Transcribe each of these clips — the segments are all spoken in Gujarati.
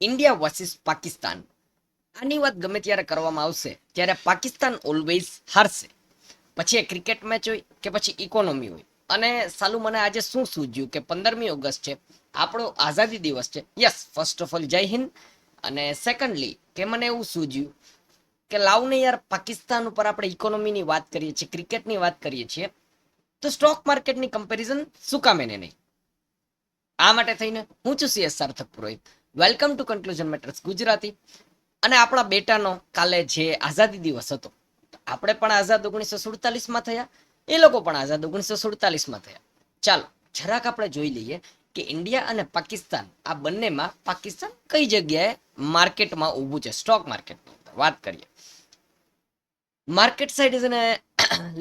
ઇન્ડિયા વર્સિસ પાકિસ્તાન આની વાત ગમે ત્યારે કરવામાં આવશે ત્યારે પાકિસ્તાન ઓલવેઝ હારશે. પછી એ ક્રિકેટ મેચ હોય કે પછી ઇકોનોમી હોય. અને સાલું મને આજે શું સૂઝ્યું કે પંદરમી ઓગસ્ટ છે, આપણો આઝાદી દિવસ છે. યસ ફર્સ્ટ ઓફ ઓલ જય હિન્દ. અને સેકન્ડલી કે મને એવું સૂઝ્યું કે લાવને યાર પાકિસ્તાન ઉપર આપણે ઇકોનોમીની વાત કરીએ છીએ ક્રિકેટની વાત કરીએ છીએ, તો સ્ટોક માર્કેટની કમ્પેરિઝન શું કામ નહીં? આ માટે થઈને હું છું CS Sarthak Purohit welcome to conclusion matters Gujarati. અને આપણા બેટાનો કાલે જે આઝાદી દિવસ હતો આપણે પણ આઝાદ ઓગણીસો સુડતાલીસમાં થયા, એ લોકો પણ આઝાદ ઓગણીસો સુડતાલીસમાં થયા. ચાલો, જરાક આપણે જોઈ લઈએ કે ઇન્ડિયા અને પાકિસ્તાન, આ બંનેમાં પાકિસ્તાન કઈ જગ્યાએ માર્કેટમાં ઊભું છે સ્ટોક માર્કેટની અંદર. વાત કરીએ. માર્કેટ સાઇઝ અને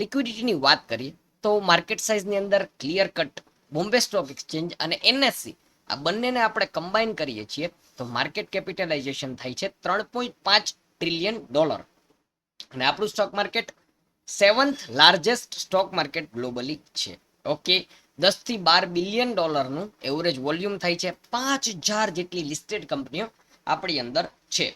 લિક્વિડિટીની વાત કરીએ, તો માર્કેટ સાઇઝની અંદર clear cut Bombay stock exchange અને એનએસસી આ બંનેને આપણે કમ્બાઈન કરીએ છીએ, તો માર્કેટ કેપિટલાઇઝેશન થાય છે ત્રણ પોઈન્ટ પાંચ ટ્રિલિયન ડોલર અને આપણું stock market seventh largest stock market globally છે. ઓકે દસથી બાર બિલિયન ડોલરનું એવરેજ વોલ્યુમ થાય છે. પાંચ હજાર જેટલી લિસ્ટેડ કંપનીઓ આપણી અંદર છે.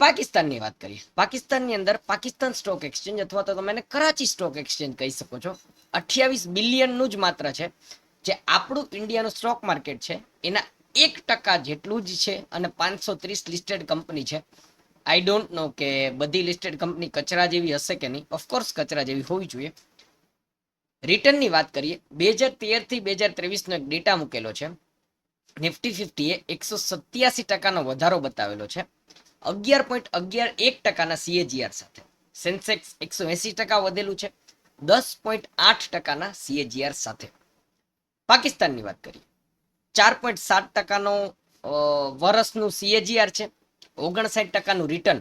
પાકિસ્તાનની વાત કરીએ. પાકિસ્તાનની અંદર પાકિસ્તાન સ્ટોક એક્સચેન્જ અથવા તો તમે કરાચી સ્ટોક એક્સચેન્જ કહી શકો છો. અઠ્યાવીસ બિલિયનનું જ માત્ર છે. જે આપણું ઇન્ડિયાનું સ્ટોક માર્કેટ છે, એના એક ટકા જેટલું જ છે અને પાંચસો ત્રીસ લિસ્ટેડ કંપની છે. આઈ ડોન્ટ નો કે બધી લિસ્ટેડ કંપની કચરા જેવી હશે કે નહીં. ઓફકોર્સ કચરા જેવી હોવી જોઈએ. રિટર્નની વાત કરીએ, બે હજાર તેરથી બે હજાર ત્રેવીસનો એક ડેટા મૂકેલો છે. નિફ્ટી ફિફ્ટીએ એકસો સત્યાસી ટકાનો વધારો બતાવેલો છે. અગિયાર પોઈન્ટ અગિયાર એક ટકાના સીએજીઆર સાથે. સેન્સેક્સ એકસો એસી ટકા વધેલું છે. દસ પોઈન્ટ આઠ ટકાના સીએજીઆર સાથે. પાકિસ્તાનની વાત કરીએ. ચાર પોઈન્ટ સાત ટકાનો વર્ષનું સીએજીઆર છે. ઓગણસાઠ ટકાનું રિટર્ન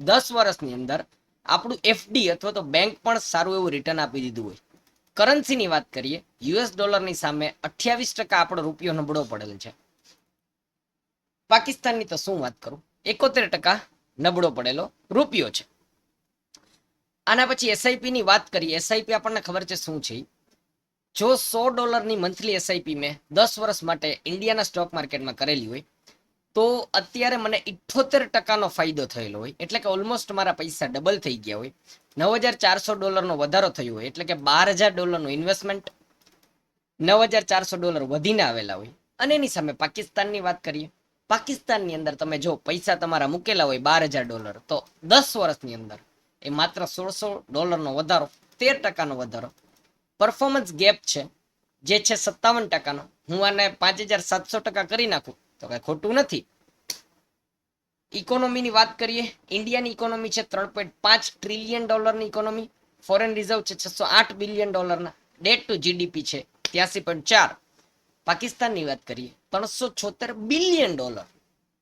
દસ વર્ષની અંદર આપણું એફડી અથવા તો બેંક પણ સારું એવું રિટર્ન આપી દીધું હોય. કરન્સીની વાત કરીએ યુએસ ડોલરની સામે અઠ્યાવીસ ટકા આપણો રૂપિયો નબળો પડેલ છે. પાકિસ્તાનની તો શું વાત કરું? એકોતેર ટકા નબળો પડેલો રૂપિયો છે. આના પછી એસઆઈપી ની વાત કરીએ. એસઆઈપી આપણને ખબર છે શું છે. જો સો ડોલરની મંથલી એસઆઈપી મેં દસ વર્ષ માટે ઇન્ડિયાના સ્ટોક માર્કેટમાં કરેલી હોય, તો અત્યારે મને ઇઠ્ઠોતેર ટકાનો ફાયદો થયેલો હોય. એટલે કે ઓલમોસ્ટ મારા પૈસા ડબલ થઈ ગયા હોય. નવ હજાર ચારસો ડોલરનો વધારો થયો હોય, એટલે કે બાર હજાર ડોલરનું ઇન્વેસ્ટમેન્ટ નવ હજાર ચારસો ડોલર વધીને આવેલા હોય. અને એની સામે પાકિસ્તાનની વાત કરીએ, પાકિસ્તાનની અંદર તમે જો પૈસા તમારા મૂકેલા હોય બાર હજાર ડોલર, તો દસ વર્ષની અંદર એ માત્ર સોળસો ડોલરનો વધારો, તેર ટકાનો વધારો પરફોર્મન્સ ગેપ છે, જે છે સત્તાવન ટકાનો. હું આને પાંચ હજાર સાતસો ટકા કરી નાખું. તો કઈ ખોટું નથી. ઇકોનોમીની વાત કરીએ ઇન્ડિયાની ઇકોનોમી છે ત્રણ પોઈન્ટ પાંચ ટ્રિલિયન ડોલરની ઇકોનોમી ફોરેન રિઝર્વ છે છસો આઠ બિલિયન ડોલરના ડેટ ટુ જીડીપી છે ત્યાસી પોઈન્ટ ચાર. પાકિસ્તાનની વાત કરીએ, ત્રણસો છોતેર બિલિયન ડોલર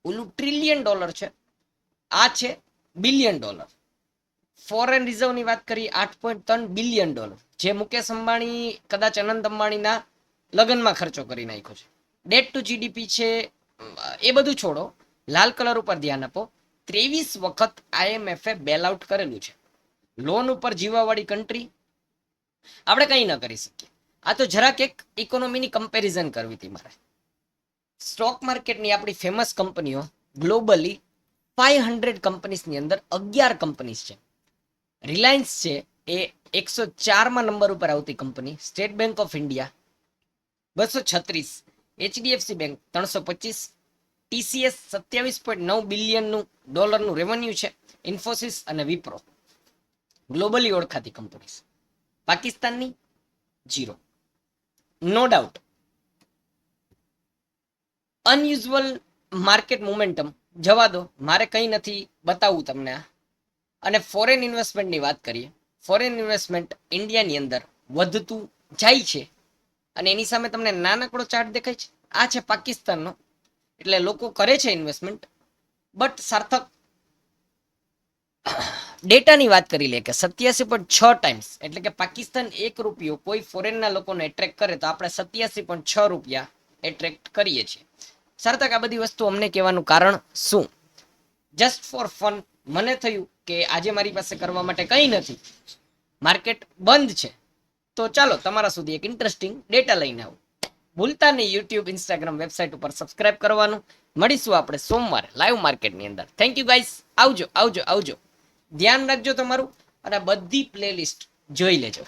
ઓલું ટ્રિલિયન ડોલર છે. આ છે બિલિયન ડોલર ફોરેન રિઝર્વની વાત કરીએ આઠ પોઈન્ટ ત્રણ બિલિયન ડોલર. જે મુકેશ અંબાણી, કદાચ અનંત અંબાણીના લગ્નમાં ખર્ચો કરી નાખ્યો છે. ડેટ ટુ જીડીપી છે, એ બધું છોડો. લાલ કલર ઉપર ધ્યાન આપો. ત્રેવીસ વખત આઈએમએફે બેલ આઉટ કરેલું છે. લોન ઉપર જીવાવાળી કન્ટ્રી આપણે કંઈ ન કરી શકીએ. આ તો જરાક એક ઇકોનોમીની કમ્પેરિઝન કરવી હતી મારે. સ્ટોક માર્કેટની આપણી ફેમસ કંપનીઓ ગ્લોબલી ફાઈવ હંડ્રેડ કંપનીઝની અંદર અગિયાર કંપનીઝ છે. રિલાયન્સ છે એ એકસો ચારમાં નંબર ઉપર આવતી company state bank of India બસો છત્રીસ એચડીએફસી બેંક ત્રણસો પચીસ ટીસીએસ સત્યાવીસ પોઈન્ટ નવ બિલિયનનું ડોલરનું રેવન્યુ છે ઇન્ફોસિસ અને વિપ્રો ગ્લોબલી ઓળખાતી કંપનીઝ પાકિસ્તાનની zero no doubt unusual market momentum જવા દો. મારે કંઈ નથી બતાવવું તમને આ. અને ફોરેન ઇન્વેસ્ટમેન્ટની વાત કરીએ ફોરેન ઇન્વેસ્ટમેન્ટ ઇન્ડિયાની અંદર વધતું જાય છે. અને એની સામે તમને નાનકડો ચાર્ટ દેખાય છે. આ છે પાકિસ્તાનનો. એટલે લોકો કરે છે ઇન્વેસ્ટમેન્ટ બટ સાર્થક ડેટાની વાત કરી લે કે સત્યાસી પોઈન્ટ છ ટાઈમ્સ એટલે કે પાકિસ્તાન એક રૂપિયો, કોઈ ફોરેનના લોકોને એટ્રેક્ટ કરે તો આપણે સત્યાસી પોઈન્ટ છ રૂપિયા એટ્રેક્ટ કરીએ છીએ. સાર્થક, આ બધી વસ્તુ અમને કહેવાનું કારણ શું? જસ્ટ ફોર ફન મને થયું કે આજે મારી પાસે કરવા માટે કંઈ નથી. માર્કેટ બંધ છે. તો ચાલો તમારા સુધી એક ઇન્ટરેસ્ટિંગ ડેટા લઈને આવું. ભૂલતા નહીં યુટ્યુબ, ઇન્સ્ટાગ્રામ વેબસાઇટ ઉપર સબસ્ક્રાઇબ કરવાનું. મળીશું આપણે સોમવારે લાઈવ માર્કેટની અંદર. થેન્ક યુ ગાઈસ આવજો આવજો આવજો. ધ્યાન રાખજો તમારું અને બધી પ્લેલિસ્ટ જોઈ લેજો.